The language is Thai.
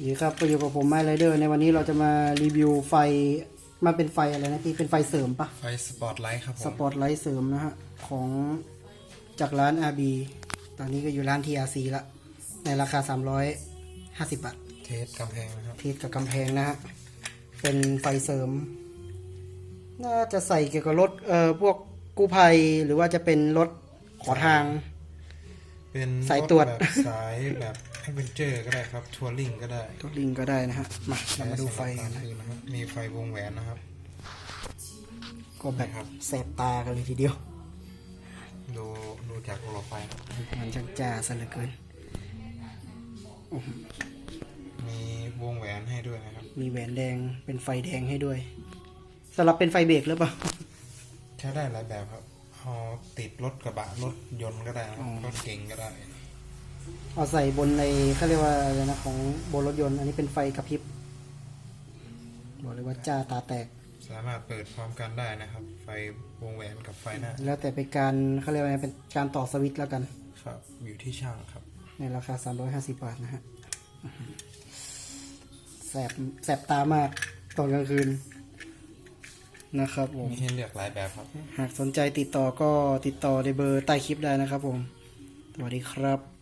ดีครับก็อยู่กับผมไมไรเดอร์ในวันนี้เราจะมารีวิวไฟมันเป็นไฟอะไรนะพี่เป็นไฟเสริมปะไฟสปอตไลท์ครับผสมปอตไลท์เสริมนะฮะ ของจากร้าน RB ตอนนี้ก็อยู่ร้าน TRC ละในราคา 350 บาท เทสกำแพงนะครับ เทียบกับกำแพงนะฮะ เป็นไฟเสริม น่าจะใส่เกี่ยวกับรถเอ่อพวกกู้ภัยหรือว่าจะเป็นรถขอทาง เป็นสายตรวจแบบสายแบบแอดเวนเจอร์ก็ได้ครับทัวริงก็ได้รถลิงก็ได้นะฮะมาเรามาดูไฟใช้กันสำหรับนะกลางคืนนะครับมีไฟวงแหวนนะครับ ก็แบบครับแสบตากันเลยทีเดียว ดูดูจากหลอดไฟครับมันช่างจ้าซะเหลือเกินมีวงแหวนให้ด้วยนะครับ มีแหวนแดงเป็นไฟแดงให้ด้วยสำหรับเป็นไฟเบรกหรือเปล่า ใช้ได้หลายแบบครับ เอาติดรถกระบะรถยนต์ก็ได้นะครับอ๋อ รถเก๋งก็ได้ เอาใส่บนในเขาเรียกว่าอะไรนะของบนรถยนต์ อันนี้เป็นไฟกระพริบบอกเลยว่าจ้าตาแตก สามารถเปิดพร้อมกันได้นะครับ ไฟวงแหวนกับไฟหน้าแล้วแต่เป็นการเขาเรียกว่าไงเป็นการต่อสวิตช์แล้วกัน ครับ อยู่ที่ช่างครับ ในราคา 350 บาทนะฮะแสบแสบตามากตอนกลางคืน นะครับผม มีให้เลือกหลายแบบครับ หากสนใจติดต่อก็ติดต่อในเบอร์ใต้คลิปได้นะครับผม สวัสดีครับ